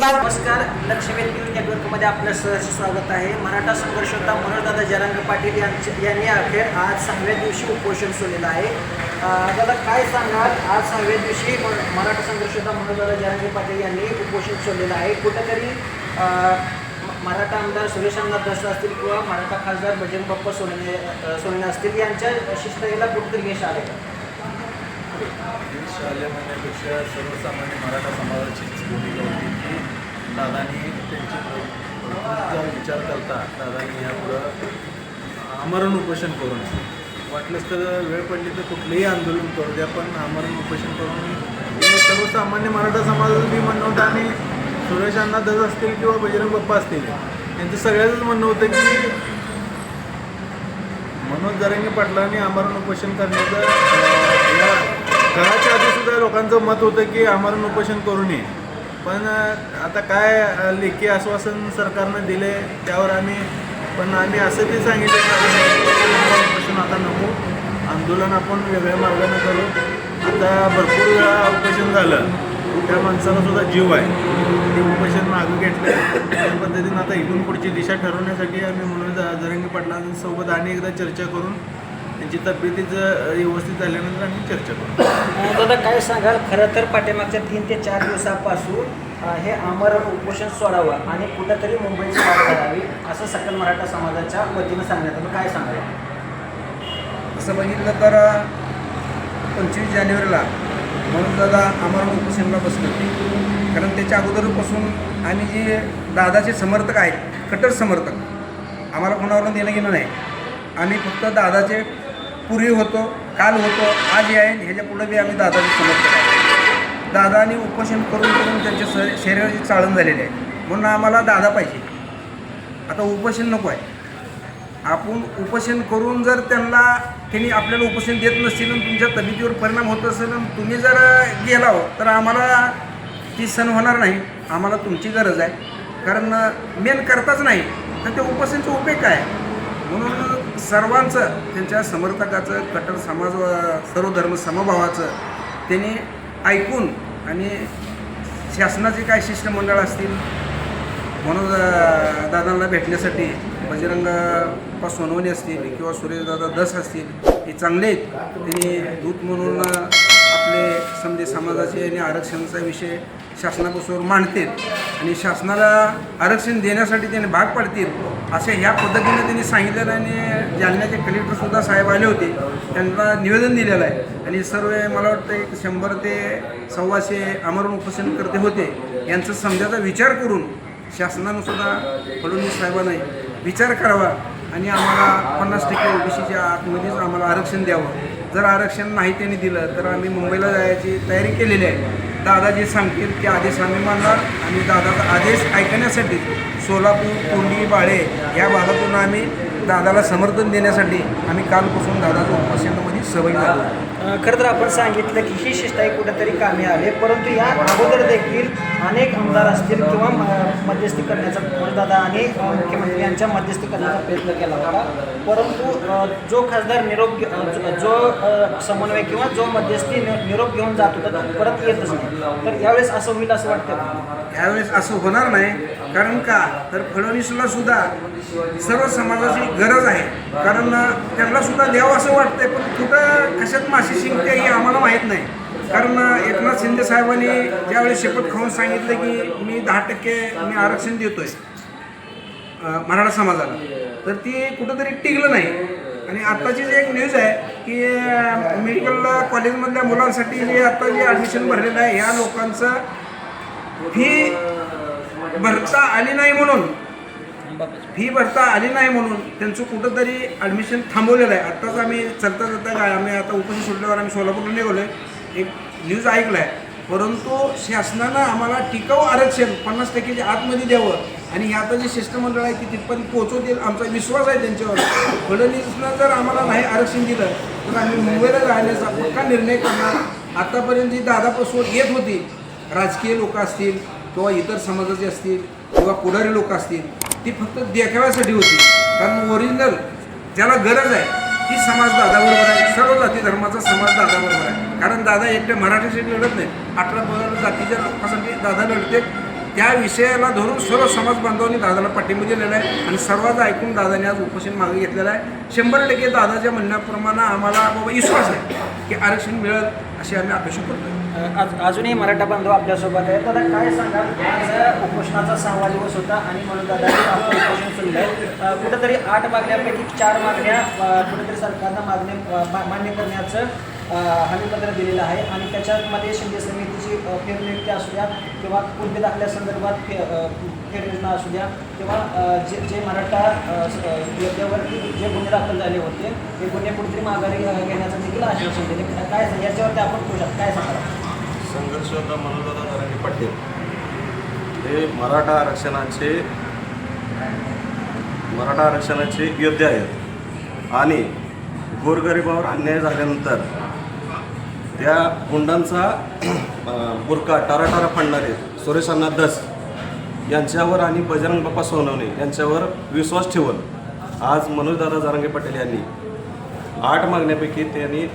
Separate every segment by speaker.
Speaker 1: मतदान
Speaker 2: नमस्कार. लक्ष्मी न्यूज नेटवर्कमध्ये आपलं सहर्ष स्वागत आहे. मराठा संघर्षता मनोजदादा जरांग पाटील यांचे यांनी अखेर आज सहाव्या दिवशी उपोषण सोडलेलं आहे. दादा काय सांगाल? आज सहाव्या दिवशी मराठा संघर्षता मनोजदादा जरांगे पाटील यांनी उपोषण सोडलेलं आहे. कुठंतरी मराठा आमदार सुरेश अण्णा दस असतील किंवा मराठा खासदार बजरंग बाप्पा सोनवणे अं, असतील यांच्या शिस्तेला कुठंतरी यश आले का
Speaker 3: शालेय म्हणण्यापेक्षा सर्वसामान्य मराठा समाजाची भूमिका दादानी त्यांची विचार करता दादानी यापुढं आमरण उपोषण करून वाटलंच तर वेळ पडली तर कुठलंही आंदोलन करू द्या पण आमरण उपोषण करून सर्वसामान्य मराठा समाजाचं मी म्हणणं होतं आणि सुरेश अण्णा दस असतील किंवा बजरंग बाप्पा असतील यांचं सगळ्याचंच म्हणणं होतं की मनोज जरंगे पाटलांनी आमरण उपोषण करण्याचं या घराच्या आधी सुद्धा लोकांचं मत होतं की आमरण उपोषण करू नये पण आता काय लेखी आश्वासन सरकारनं दिले त्यावर आम्ही पण आम्ही असं ते सांगितलं की आता नको. आंदोलन आपण वेगळ्या मार्गाने करू. आता भरपूर वेळा उपोषण झालं. त्या माणसाला सुद्धा जीव आहे. ते उपोषण मागं घेतलं. त्या पद्धतीनं आता इथून पुढची दिशा ठरवण्यासाठी आम्ही म्हणून जरंगी पाटलांसोबत आणि एकदा चर्चा करून त्यांची तब्येतीचं व्यवस्थित झाल्यानंतर आम्ही चर्चा करू.
Speaker 2: दादा काय सांगाल? खरं तर पाठीमागच्या तीन ते चार दिवसापासून हे आमरण उपोषण सोडावं आणि कुठंतरी मुंबईची वाट करावी असं सकल मराठा समाजाच्या वतीनं सांगण्यात आलं. काय सांगाल?
Speaker 4: असं बघितलं तर पंचवीस जानेवारीला म्हणून दादा आम्हाला उपोषणला बसले कारण त्याच्या अगोदरपासून आम्ही जे दादाचे समर्थक आहेत कट्टर समर्थक आम्हाला कोणावरून देणं घेणं नाही. आम्ही फक्त दादाचे पूर्वी होतो काल होतो आज आहे ह्याच्या पुढे बी आम्ही दादाची समर्थन आहे दादाने उपोषण करून करून त्यांच्या स शरीराची चाळण झालेली आहे. म्हणून आम्हाला दादा पाहिजे. आता उपोषण नको आहे. आपण उपोषण करून जर त्यांना त्यांनी आपल्याला उपोषण देत नसतील आणि तुमच्या तब्येतीवर परिणाम होत असेल आणि तुम्ही जर गेला हो तर आम्हाला ती सण होणार नाही. आम्हाला तुमची गरज आहे. कारण मेन करताच नाही. तर ते उपोषणचा उपयोग काय? म्हणून सर्वांचं त्यांच्या समर्थकाचं कट्टर समाज सर्व धर्म समभावाचं त्यांनी ऐकून आणि शासनाचे काय शिष्टमंडळ असतील म्हणून दादांना भेटण्यासाठी बजरंग पा सोनवणे असतील किंवा सुरेशदादा दस असतील हे चांगले आहेत. त्यांनी दूत म्हणून आपले समजे समाजाचे आणि आरक्षणाचा विषय शासनापासून मांडतील आणि शासनाला आरक्षण देण्यासाठी त्यांनी भाग पाडतील असे ह्या पद्धतीने त्यांनी सांगितलेलं आणि जालन्याचे कलेक्टरसुद्धा साहेब आले होते. त्यांना निवेदन दिलेलं आहे. आणि सर्व मला वाटतं एक शंभर ते सव्वाशे आमरण उपोषण करते होते. यांचा समजाचा विचार करून शासनानं सुद्धा फडणवीस साहेबांनी विचार करावा आणि आम्हाला पन्नास टक्के ओबीसीच्या आतमध्येच आम्हाला आरक्षण द्यावं. जर आरक्षण नाही त्यांनी दिलं तर आम्ही मुंबईला जायची तयारी केलेली आहे. दादा जे सांगतील ते आदेश आम्ही मानणार आणि दादाचा आदेश ऐकण्यासाठी सोलापूर कोंडी बाळे या भागातून आम्ही दादाला समर्थन देण्यासाठी आम्ही कालपासून दादाच्या उपोषणामध्ये सहभागी झालो
Speaker 2: अं, खरं तर आपण सांगितलं की ही शिष्टाई कुठेतरी कामी आले परंतु या अगोदर देखील अनेक आमदार असतील किंवा मध्यस्थी करण्याचा दादा आणि मुख्यमंत्री यांच्या मध्यस्थी करण्याचा प्रयत्न केला होता. परंतु जो खासदार निरोप जो- समन्वय किंवा जो मध्यस्थी निरोप घेऊन जात होता तो परत येतच नाही. तर यावेळेस असं होईल असं वाटतं?
Speaker 4: यावेळेस असं होणार नाही कारण का? तर फडणवीसला सुद्धा सर्व समाजाची गरज आहे. कारण त्यांना सुद्धा द्यावं असं वाटतंय पण कुठं कशात मासे शिंकते हे आम्हाला माहीत नाही. कारण एकनाथ शिंदे साहेबांनी ज्यावेळी शपथ खाऊन सांगितलं की मी दहा टक्के मी आरक्षण देतोय मराठा समाजाला तर ती कुठंतरी टिकलं नाही. आणि आत्ताची जी एक न्यूज आहे की मेडिकल कॉलेजमधल्या मुलांसाठी जे आत्ता जे ॲडमिशन भरलेलं आहे ह्या लोकांचं फी भरता आली नाही म्हणून फी भरता आली नाही म्हणून त्यांचं कुठंतरी ॲडमिशन थांबवलेलं आहे. आत्ताच आम्ही चलता चलता काय आम्ही आता उपोषण सोडल्यावर आम्ही सोलापूरला निघालो आहे एक न्यूज ऐकला आहे परंतु शासनानं आम्हाला टिकाऊ आरक्षण पन्नास टक्केच्या आतमध्ये द्यावं. आणि हे आता जे शिष्टमंडळ आहे ते तिथपर्यंत पोहोचवतील. आमचा विश्वास आहे त्यांच्यावर. फडणवीसनं जर आम्हाला नाही आरक्षण दिलं तर आम्ही मुंबईला जाण्याचा पक्का निर्णय करणार. आतापर्यंत जी दादापासून येत होती राजकीय लोक असतील किंवा इतर समाजाचे असतील किंवा पुढारी लोक असतील ती फक्त देखाव्यासाठी होती. कारण ओरिजिनल ज्याला गरज आहे ती समाज दादाबरोबर आहे. सर्व जाती धर्माचा समाज दादाबरोबर आहे. कारण दादा एकटे मराठीसाठी लढत नाही. अठरा पंधरा जातीच्या लोकांसाठी दादा लढते. त्या विषयाला धरून सर्व समाज बांधवांनी दादाला पाठिंबा दिलेला आहे आणि सर्वांचं ऐकून दादाने आज उपोषण मागे घेतलेलं आहे. शंभर टक्के दादाच्या म्हणण्याप्रमाणे आम्हाला बाबा विश्वास आहे की आरक्षण मिळेल अशी आम्ही अपेक्षा करतो
Speaker 2: आज अजूनही मराठा बांधव आपल्यासोबत आहे दादा काय सांगाल? आज उपोषणाचा सहावा दिवस होता आणि म्हणून दादा आपण उपोषण सुरू आहे. कुठंतरी आठ मागण्यापैकी चार मागण्या कुठंतरी सरकारनं मागणे मान्य करण्याचं हमीपत्र दिलेलं आहे. आणि त्याच्यामध्ये शिंदे समितीची फेरनियुक्ती असू द्या किंवा कुणबी दाखल्यासंदर्भात फे फेरयोजना असू द्या किंवा जे जे मराठा अ, योद्ध्यावरती जे गुन्हे दाखल झाले होते ते गुन्हे कुठेतरी माघारी घेण्याचं देखील आश्वासन दिले. काय याच्यावरती आपण खुश काय सांगा
Speaker 1: संघर्ष होता मनोदादा जरांगे पाटील हे मराठा आरक्षणाचे मराठा आरक्षणाचे योद्धे आहेत. आणि गोरगरिबावर अन्याय झाल्यानंतर त्या गुंडांचा बुरखा बुरका टाराटारा फाडणारे सुरेशांना दस यांच्यावर आणि बजरंग बाप्पा सोनवणे यांच्यावर विश्वास ठेवून आज मनोजदादा जरांगे पाटील यांनी आठ मागण्यापैकी त्यांनी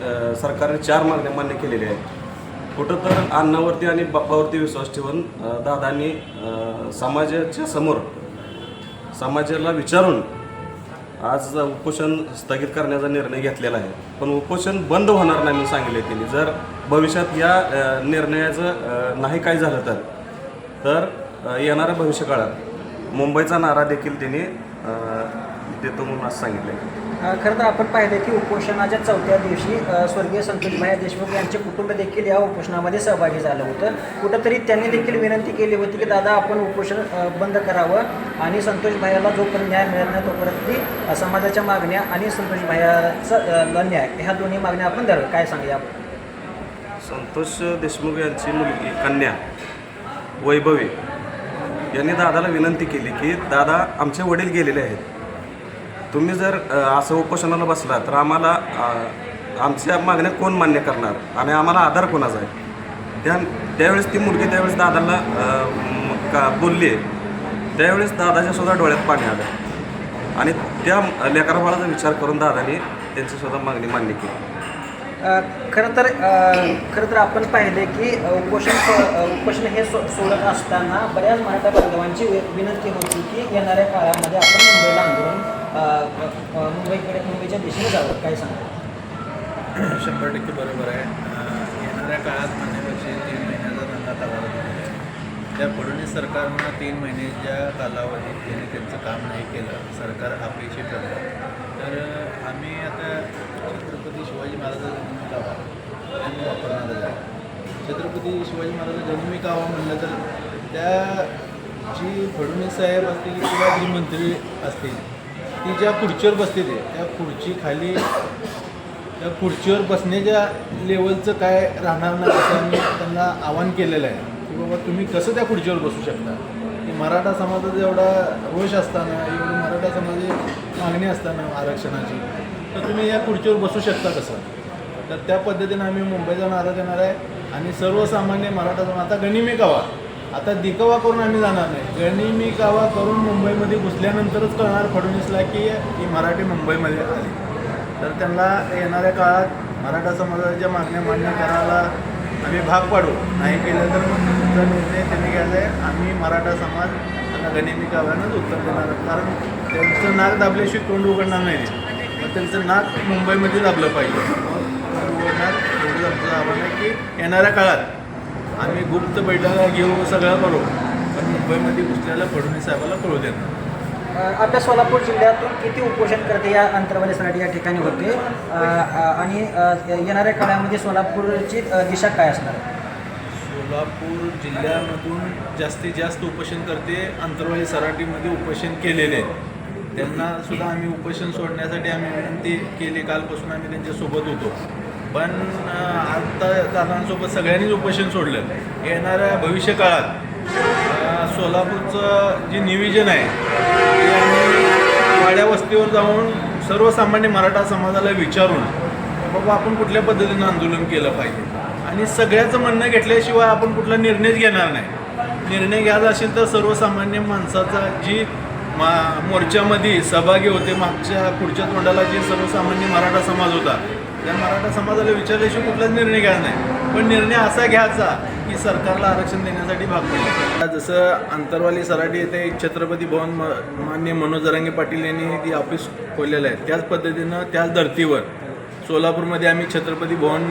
Speaker 1: सरकारने चार मागण्या मान्य केलेल्या आहेत. कुठं तर अन्नावरती आणि बाप्पावरती विश्वास ठेवून दादांनी समाजाच्या समोर समाजाला विचारून आज उपोषण स्थगित करण्याचा निर्णय घेतलेला आहे. पण उपोषण बंद होणार नाही म्हणून सांगितले त्यांनी. जर भविष्यात या निर्णयाचं नाही काय झालं तर तर येणाऱ्या भविष्यकाळात मुंबईचा नारा देखील त्यांनी देतो म्हणून असं सांगितलं आहे
Speaker 2: खरं तर आपण पाहिलं की उपोषणाच्या चौथ्या दिवशी स्वर्गीय संतोषभाई देशमुख यांचे कुटुंब देखील या उपोषणामध्ये सहभागी झालं होतं. कुठंतरी त्यांनी देखील विनंती केली होती की दादा आपण उपोषण बंद करावं आणि संतोषभाईला जोपर्यंत न्याय मिळत नाही तोपर्यंत ती समाजाच्या मागण्या आणि संतोषभाईचा न्याय. ह्या दोन्ही मागण्या आपण धरू काय सांगूया आपण
Speaker 1: संतोष देशमुख यांची मुलगी कन्या वैभवी यांनी दादाला विनंती केली की दादा आमचे वडील गेलेले आहेत. तुम्ही जर असं उपोषणाला बसला तर आम्हाला आमच्या मागण्या कोण मान्य करणार? आणि आम्हाला आधार कोणाचा आहे? त्या त्यावेळेस ती मुलगी त्यावेळेस दादाला का बोलली आहे. त्यावेळेस दादाच्या सुद्धा डोळ्यात पाणी आलं. आणि त्या लेकरबाळाचा विचार करून दादाने त्यांची सुद्धा मागणी मान्य केली.
Speaker 2: खरं तर खरं तर आपण पाहिले की उपोषण उपोषण हे सो सोडत असताना बऱ्याच मराठा बांधवांची विनंती होती की येणाऱ्या काळामध्ये आपण मुंबईला आंदोलन मुंबईकडे मुंबईच्या दिशेने जावं काय सांगा
Speaker 3: शंभर टक्के बरोबर आहे. येणाऱ्या काळात मान्यवरची तीन महिन्याचा धंदा कालावधी आहे त्या फडणवीस सरकारनं तीन महिन्याच्या कालावधीत त्यांनी त्यांचं काम नाही केलं. सरकार अपेक्षित करतं तर आम्ही आता छत्रपती शिवाजी महाराजांचा जन्म गावा त्यांनी वापरणार आहे. छत्रपती शिवाजी महाराजांचा जन्मी गावा म्हणलं तर त्या जी फडणवीस साहेब असतील किंवा जी मंत्री असतील ती ज्या खुर्चीवर बसतील त्या खुर्ची खाली त्या खुर्चीवर बसण्याच्या लेवलचं काय राहणार नाही असं आम्ही त्यांना आवाहन केलेलं आहे. की बाबा तुम्ही कसं त्या खुर्चीवर बसू शकता? की मराठा समाजाचा एवढा रोष असताना एवढी मराठा समाजाची मागणी असताना आरक्षणाची तर तुम्ही या खुर्चीवर बसू शकता कसं? तर त्या पद्धतीनं आम्ही मुंबईचा नारा देणार आहे आणि सर्वसामान्य मराठा समाज आता गणिमे कावा? आता दिकावा करून आम्ही जाणार नाही. गणिमी कावा करून मुंबईमध्ये घुसल्यानंतरच कळणार फडणवीसला की ही मराठी मुंबईमध्ये आली. तर त्यांना येणाऱ्या काळात मराठा समाजाच्या मागण्या मान्य करायला आम्ही भाग पाडू. नाही केलं तर मग तुमचा निर्णय त्यांनी घ्यायचा आहे. आम्ही मराठा समाज त्यांना गणिमी काव्यानंच उत्तर देणार आहोत. कारण त्यांचं नाक दाबल्याशिवाय तोंड उघडणार नाही. मग त्यांचं नाक मुंबईमध्ये दाबलं पाहिजे. मग तोंड उघडणार एवढंच आमचं आव्हान आहे की येणाऱ्या काळात आम्ही गुप्त बैठका घेऊ सगळं करू. पण मुंबईमध्ये घुसलेल्या फडणवीस साहेबाला कळू देणार
Speaker 2: आपल्या सोलापूर जिल्ह्यातून किती उपोषणकर्ते या अंतर्वालीसाठी या ठिकाणी होते? आणि येणाऱ्या काळामध्ये सोलापूरची दिशा काय असणार?
Speaker 3: सोलापूर जिल्ह्यामधून जास्तीत जास्त उपोषणकर्ते अंतरवाली सराटीमध्ये उपोषण केलेले. त्यांना सुद्धा आम्ही उपोषण सोडण्यासाठी आम्ही विनंती केली. कालपासून आम्ही त्यांच्यासोबत होतो. पण आता दादांसोबत सगळ्यांनीच उपोषण सोडलं. येणाऱ्या भविष्य काळात सोलापूरचं जे निविजन आहे ते आम्ही वाड्या वस्तीवर जाऊन सर्वसामान्य मराठा समाजाला विचारून बाबा आपण कुठल्या पद्धतीनं आंदोलन केलं पाहिजे? आणि सगळ्याचं म्हणणं घेतल्याशिवाय आपण कुठला निर्णयच घेणार नाही. निर्णय घ्यायचा असेल तर सर्वसामान्य माणसाचा जी मा मोर्चामध्ये सहभागी होते मागच्या पुढच्या तोंडाला जे सर्वसामान्य मराठा समाज होता त्या मराठा समाजाला विचारल्याशिवाय कुठलाच निर्णय घ्यायचा नाही. पण निर्णय असा घ्यायचा की सरकारला आरक्षण देण्यासाठी भाग पडला जसं अंतरवाली सराटी येथे छत्रपती भवन म- मान्य मनोज जरांगे पाटील यांनी ती ऑफिस खोललेलं आहे. त्याच पद्धतीनं त्याच धर्तीवर सोलापूरमध्ये आम्ही छत्रपती भवन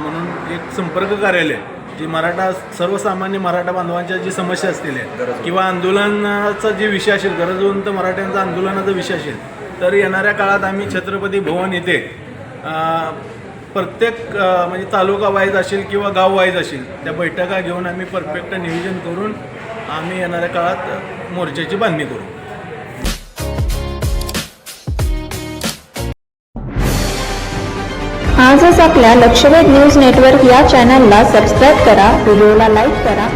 Speaker 3: म्हणून एक संपर्क कार्यालय जी मराठा सर्वसामान्य मराठा बांधवांच्या जी समस्या असतील किंवा आंदोलनाचा जे विषय असेल गरजवंत मराठ्यांचा आंदोलनाचा विषय असेल तर येणाऱ्या काळात आम्ही छत्रपती भवन येथे प्रत्येक म्हणजे तालुका वाईज असेल किंवा गाव वाईज असेल त्या बैठका घेऊन आम्ही परफेक्ट नियोजन करून आम्ही येणाऱ्या काळात मोर्चाची बांधणी करू.
Speaker 5: आजच आपल्या लक्षवेध न्यूज नेटवर्क या चॅनलला सबस्क्राईब करा व्हिडिओला लाईक करा